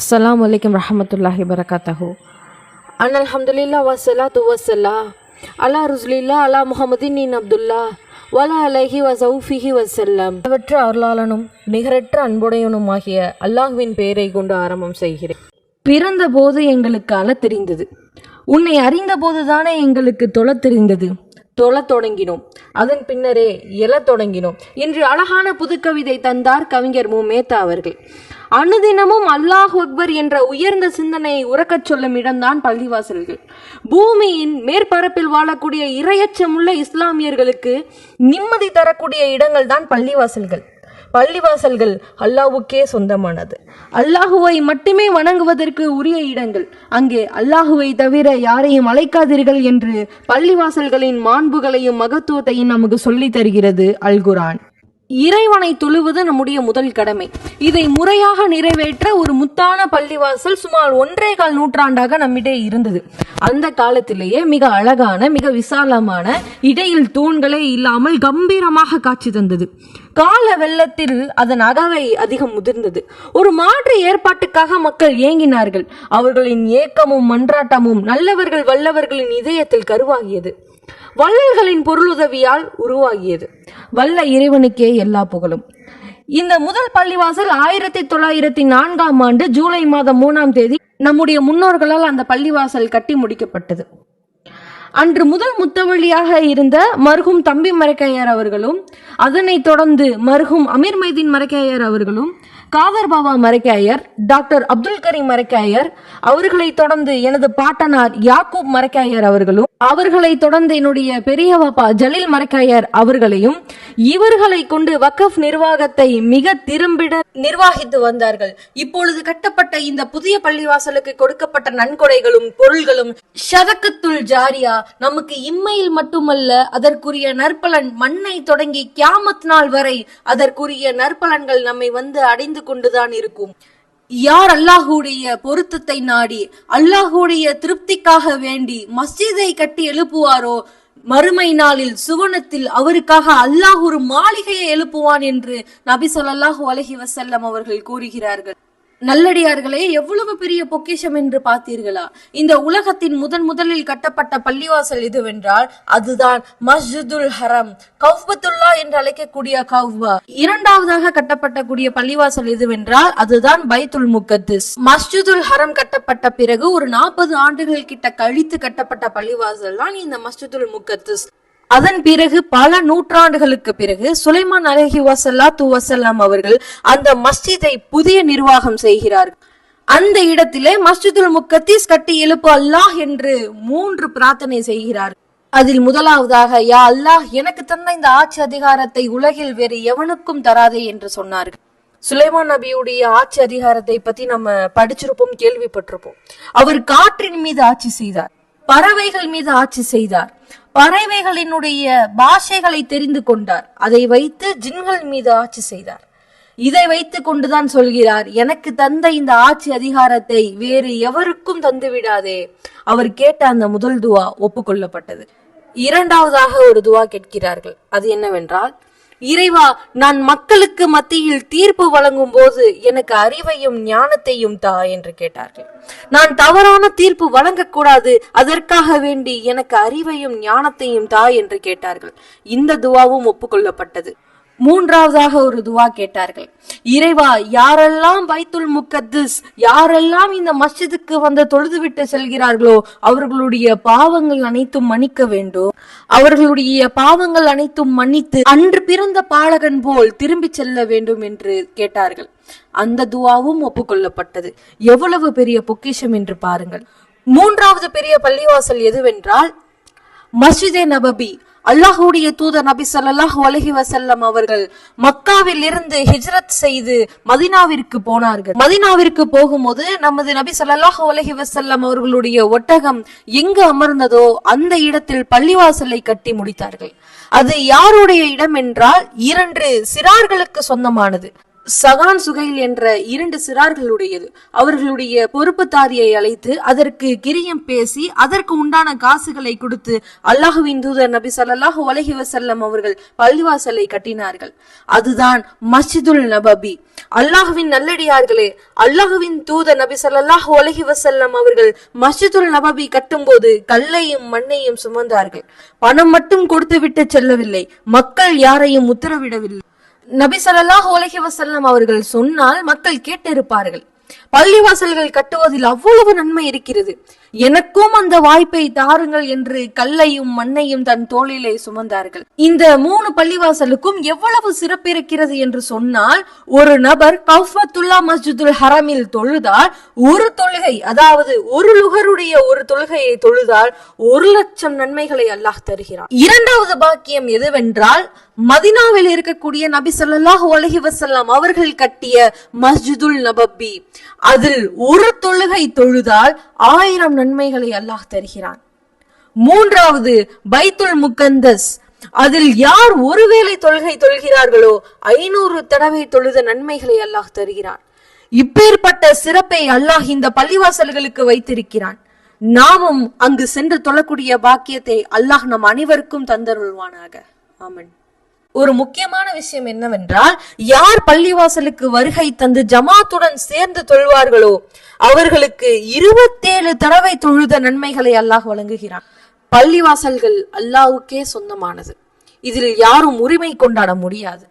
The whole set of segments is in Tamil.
அஸ்ஸலாமு அலைக்கும் ரஹமத்துல்லாஹி வரகாத்தஹு அன் அல்ஹம்துலில்லா வசலாத்து வசல்லா அலா ருஸ்லில்லா அலா முஹம்மதின் அப்துல்லா வலா அலைஹி வசௌஃபிஹி வசல்லம் அவற்ற அருளாளனும் நிகரற்ற அன்புடையனுமாகிய அல்லாஹ்வின் பெயரை கொண்டு ஆரம்பம் செய்கிறேன். பிறந்த போது எங்களுக்கு அழ தெரிந்தது. உன்னை அறிந்த போதுதானே எங்களுக்கு தொழத் தெரிந்தது. தொழத் தொடங்கினோம். அதன் பின்னரே எழத் தொடங்கினோம் என்று அழகான புதுக்கவிதை தந்தார் கவிஞர் மு. மேத்தா அவர்கள். அனுதினமும் அல்லாஹ் அக்பர் என்ற உயர்ந்த சிந்தனையை உறக்கச் சொல்லும் இடம்தான் பள்ளிவாசல்கள். பூமியின் மேற்பரப்பில் வாழக்கூடிய இரையச்சமுள்ள இஸ்லாமியர்களுக்கு நிம்மதி தரக்கூடிய இடங்கள் தான் பள்ளிவாசல்கள். பள்ளிவாசல்கள் அல்லாஹ்வுக்கே சொந்தமானது. அல்லாஹுவை மட்டுமே வணங்குவதற்கு உரிய இடங்கள். அங்கே அல்லாஹுவை தவிர யாரையும் அழைக்காதீர்கள் என்று பள்ளிவாசல்களின் மாண்புகளையும் மகத்துவத்தையும் நமக்கு சொல்லித் தருகிறது அல்குரான் இறைவனை தொழுவது நம்முடைய முதல் கடமை. இதை முறையாக நிறைவேற்ற ஒரு முத்தான பள்ளிவாசல் சுமார் ஒன்றே கால் நூற்றாண்டாக நம்மிடையே இருந்தது. அந்த காலத்திலேயே மிக அழகான மிக விசாலமான இடையில் தூண்களே இல்லாமல் கம்பீரமாக காட்சி தந்தது. கால வெள்ளத்தில் அதன் அகவை அதிகம் முதிர்ந்தது. ஒரு மாற்று ஏற்பாட்டுக்காக மக்கள் ஏங்கினார்கள். அவர்களின் ஏக்கமும் மன்றாட்டமும் நல்லவர்கள் வல்லவர்களின் இதயத்தில் கருவாகியது. வள்ளல்களின் பொருளுதவியால் உருவாகியது. வல்ல இறைவனுக்கே எல்லா புகழும். இந்த முதல் பள்ளிவாசல் ஆயிரத்தி தொள்ளாயிரத்தி நான்காம் ஆண்டு ஜூலை மாதம் மூணாம் தேதி நம்முடைய முன்னோர்களால் அந்த பள்ளிவாசல் கட்டி முடிக்கப்பட்டது. அன்று முதல் முத்தவழியாக இருந்த மருகும் தம்பி மரக்கையர் அவர்களும் அதனைத் தொடர்ந்து மருகும் அமீர் மைதீன் மரக்கையர் அவர்களும் காதர் பாபா மரைக்காயர் டாக்டர் அப்துல் கரீம் மரைக்காயர் அவர்களை தொடர்ந்து எனது பாட்டனார் யாக்கூப் மரைக்காயர் அவர்களும் அவர்களை தொடர்ந்து என்னுடைய பெரிய பாப்பா ஜலீல் மரைக்காயர் அவர்களையும் இவர்களை கொண்டு வக்கஃப் நிர்வாகத்தை மிக திறம்பிட நிர்வாகித்து வந்தார்கள். இப்பொழுது கட்டப்பட்ட இந்த புதிய பள்ளிவாசலுக்கு கொடுக்கப்பட்ட நன்கொடைகளும் பொருள்களும் ஷதக்கத்துல் ஜாரியா. நமக்கு இம்மையில் மட்டுமல்ல அதற்குரிய நற்பலன் மண்ணை தொடங்கி கியாமத் நாள் வரை அதற்குரிய நற்பலன்கள் நம்மை வந்து அடைந்து கொண்டுதான் இருக்கும். யார் அல்லாஹுடைய பொருத்தத்தை நாடி அல்லாஹுடைய திருப்திக்காக வேண்டி மஸ்ஜிதை கட்டி எழுப்புவாரோ மறுமை நாளில் சுவனத்தில் அவருக்காக அல்லாஹ் ஒரு மாளிகையை எழுப்புவான் என்று நபி சொல்லாஹு அலஹி வசல்லம் அவர்கள் கூறுகிறார்கள். நல்லடியார்களே எவ்வளவு பெரிய பொக்கிஷம் என்று பார்த்தீர்களா? இந்த உலகத்தின் முதன் முதலில் கட்டப்பட்ட பள்ளிவாசல் இதுவென்றால் அதுதான் மஸ்ஜிதுல் ஹரம் கௌபத்துல்லா என்று அழைக்கக்கூடிய கௌபா இரண்டாவதாக கட்டப்பட்ட கூடிய பள்ளிவாசல் இதுவென்றால் அதுதான் பைத்துல் முகத்திஸ். மஸ்ஜிதுல் ஹரம் கட்டப்பட்ட பிறகு ஒரு நாற்பது ஆண்டுகள் கிட்ட கழித்து கட்டப்பட்ட பள்ளிவாசல் தான் இந்த மஸ்ஜிதுல் முகத்திஸ். அதன் பிறகு பல நூற்றாண்டுகளுக்கு பிறகு சுலைமான் அலஹி வசல்லாத்து வசல்லாம் அவர்கள் அந்த மஸ்ஜிதை புதிய நிர்வாகம் செய்கிறார்கள். அந்த இடத்திலே மஸ்ஜிதுல் முக்கத்தீஸ் கட்டி எழுப்பு அல்லாஹ் என்று மூன்று பிரார்த்தனை செய்கிறார் அதில் முதலாவதாக யா அல்லாஹ் எனக்கு தந்த இந்த ஆட்சி அதிகாரத்தை உலகில் வேறு எவனுக்கும் தராதே என்று சொன்னார்கள். சுலைமான் நபியுடைய ஆட்சி அதிகாரத்தை பத்தி நம்ம படிச்சிருப்போம் கேள்விப்பட்டிருப்போம். அவர் காற்றின் மீது ஆட்சி செய்தார் பறவைகள் மீது ஆட்சி செய்தார். பறவைகளினுடைய பாஷைகளை தெரிந்து கொண்டார். அதை வைத்து ஜின்கள் மீது ஆட்சி செய்தார். இதை வைத்து கொண்டுதான் சொல்கிறார் எனக்கு தந்த இந்த ஆட்சி அதிகாரத்தை வேறு எவருக்கும் தந்து விடாதே. அவர் கேட்ட அந்த முதல் துவா ஒப்புக்கொள்ளப்பட்டது. இரண்டாவதாக ஒரு துவா கேட்கிறார்கள். அது என்னவென்றால் இறைவா நான் மக்களுக்கு மத்தியில் தீர்ப்பு வழங்கும் போது எனக்கு அறிவையும் ஞானத்தையும் தா என்று கேட்டார்கள். நான் தவறான தீர்ப்பு வழங்கக்கூடாது அதற்காக வேண்டி எனக்கு அறிவையும் ஞானத்தையும் தா என்று கேட்டார்கள். இந்த துவாவும் ஒப்புக்கொள்ளப்பட்டது. மூன்றாவதாக ஒரு துவா கேட்டார்கள். இறைவா யாரெல்லாம் பைத்துல் முக்கத்திஸ் யாரெல்லாம் இந்த மஸ்ஜிதுக்கு வந்து தொழுதுவிட்டு செல்கிறார்களோ அவர்களுடைய பாவங்கள் அனைத்தும் மன்னிக்க வேண்டும். அவர்களுடைய பாவங்கள் அனைத்தும் மன்னித்து அன்று பிறந்த பாலகன் போல் திரும்பி செல்ல வேண்டும் என்று கேட்டார்கள். அந்த துவாவும் ஒப்புக்கொள்ளப்பட்டது. எவ்வளவு பெரிய பொக்கிஷம் என்று பாருங்கள். மூன்றாவது பெரிய பள்ளிவாசல் எதுவென்றால் மஸ்ஜிதே நபபி அல்லாஹுடைய தூதர் நபி சல்லாஹூ அலஹி வசல்லம் அவர்கள் மக்காவில் இருந்து ஹிஜ்ரத் செய்து மதினாவிற்கு போனார்கள். மதினாவிற்கு போகும்போது நமது நபி சல்லாஹூ அலஹி வசல்லம் அவர்களுடைய ஒட்டகம் எங்கு அமர்ந்ததோ அந்த இடத்தில் பள்ளிவாசலை கட்டி முடித்தார்கள். அது யாருடைய இடம் என்றால் இரண்டு சிறார்களுக்கு சொந்தமானது. சகான் சுகைல் என்ற இரண்டு சிறார்களுடையது. அவர்களுடைய பொறுப்புதாரியை அழைத்து அதற்கு கிரியம் பேசி அதற்கு உண்டான காசுகளை கொடுத்து அல்லாஹுவின் தூதர் நபி ஸல்லல்லாஹு அலஹி வசல்லம் அவர்கள் பள்ளிவாசலை கட்டினார்கள். அதுதான் மஸ்ஜிதுல் நபபி அல்லாஹுவின் நல்லடியார்களே அல்லாஹுவின் தூதர் நபி ஸல்லல்லாஹு அலஹி வசல்லம் அவர்கள் மஸ்ஜிதுல் நபபி கட்டும்போது கல்லையும் மண்ணையும் சுமந்தார்கள். பணம் மட்டும் கொடுத்து விட்டு செல்லவில்லை. மக்கள் யாரையும் உத்தரவிடவில்லை. நபி ஸல்லல்லாஹு அலைஹி வசல்லம் அவர்கள் சொன்னால் மக்கள் கேட்டிருப்பார்கள். பள்ளிவாசல்கள் கட்டுவதில் அவ்வளவு நன்மை இருக்கிறது. எனக்கும் அந்த வாய்ப்பை தாருங்கள் என்று கல்லையும் மண்ணையும் தன் தோளிலே சுமந்தார்கள். இந்த மூணு பள்ளிவாசலுக்கும் எவ்வளவு சிறப்பு இருக்கிறது என்று சொன்னால் ஒரு நபர் கௌஃபத்துல்லா மஸ்ஜிதுல் ஹரமில் தொழுதால் ஒரு தொழுகை அதாவது ஒரு லுகருடைய ஒரு தொழுகையை தொழுதால் ஒரு லட்சம் நன்மைகளை அல்லாஹ் தருகிறார் இரண்டாவது பாக்கியம் எதுவென்றால் மதினாவில் இருக்கக்கூடிய நபி ஸல்லல்லாஹு அலைஹி வசல்லாம் அவர்கள் கட்டிய மஸ்ஜிதுல் நபப்பி அதில் ஒரு தொழுகை தொழுதால் ஆயிரம் நன்மைகளை அல்லாஹ் தருகிறான். மூன்றாவது பைத்துல் முக்கந்தஸ் அதில் யார் ஒருவேளை தொழுகை தொழுகிறார்களோ ஐநூறு தடவை தொழுத நன்மைகளை அல்லாஹ் தருகிறான். இப்பேற்பட்ட சிறப்பை அல்லாஹ் இந்த பள்ளிவாசல்களுக்கு வைத்திருக்கிறான். நாமும் அங்கு சென்று தொழக்கூடிய பாக்கியத்தை அல்லாஹ் நம் அனைவருக்கும் தந்தருள்வானாக. ஆமன். ஒரு முக்கியமான விஷயம் என்னவென்றால் யார் பள்ளிவாசலுக்கு வருகை தந்து ஜமாத்துடன் சேர்ந்து தொழுவார்களோ அவர்களுக்கு இருபத்தேழு தடவை தொழுத நன்மைகளை அல்லாஹ் வழங்குகிறான். பள்ளிவாசல்கள் அல்லாவுக்கே சொந்தமானது. இதில் யாரும் உரிமை கொண்டாட முடியாது.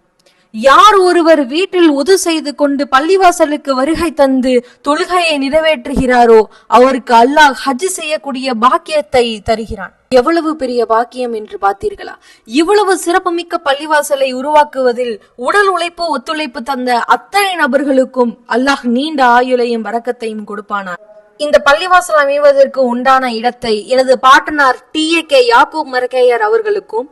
யார் ஒருவர் வீட்டில் உது செய்து கொண்டு பள்ளிவாசலுக்கு வருகை தந்து தொழுகையை நிறைவேற்றுகிறாரோ அவருக்கு அல்லாஹ் ஹஜ் செய்யக்கூடிய பாக்கியத்தை தருகிறான். எவ்வளவு பெரிய பாக்கியம் என்று பார்த்தீர்களா? இவ்வளவு சிறப்புமிக்க பள்ளிவாசலை உருவாக்குவதில் உடல் உழைப்பு ஒத்துழைப்பு தந்த அத்தனை நபர்களுக்கும் அல்லாஹ் நீண்ட ஆயுளையும் வரக்கத்தையும் கொடுப்பானார் இந்த பள்ளிவாசல் அமைவதற்கு உண்டான இடத்தை எனது பாட்டனார் டி ஏ கே யாக்கூப் மரக்கையர் அவர்களுக்கும்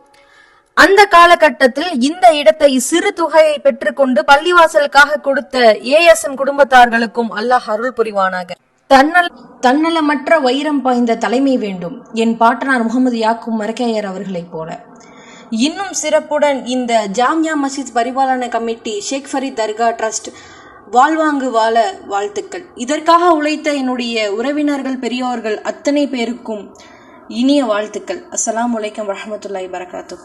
அந்த காலகட்டத்தில் இந்த இடத்தை சிறு தொகையை பெற்றுக்கொண்டு பள்ளிவாசலுக்காக கொடுத்த ஏஎஸ்எம் குடும்பத்தார்களுக்கும் அல்லாஹ் அருள் புரிவானாக. தன்னல் தன்னலமற்ற வைரம் பாய்ந்த தலைமை வேண்டும் என் பாட்டனார் முகமது யாக்கும் மரக்கையர் அவர்களைப் போல. இன்னும் சிறப்புடன் இந்த ஜாமியா மசித் பரிபாலன கமிட்டி ஷேக் ஃபரீத் தர்கா ட்ரஸ்ட் வாழ்வாங்கு வாழ வாழ்த்துக்கள். இதற்காக உழைத்த என்னுடைய உறவினர்கள் பெரியோர்கள் அத்தனை பேருக்கும் இனிய வாழ்த்துக்கள். அஸ்லாம் வலைக்கம் வரமத்துல்லாய் வரகாத்து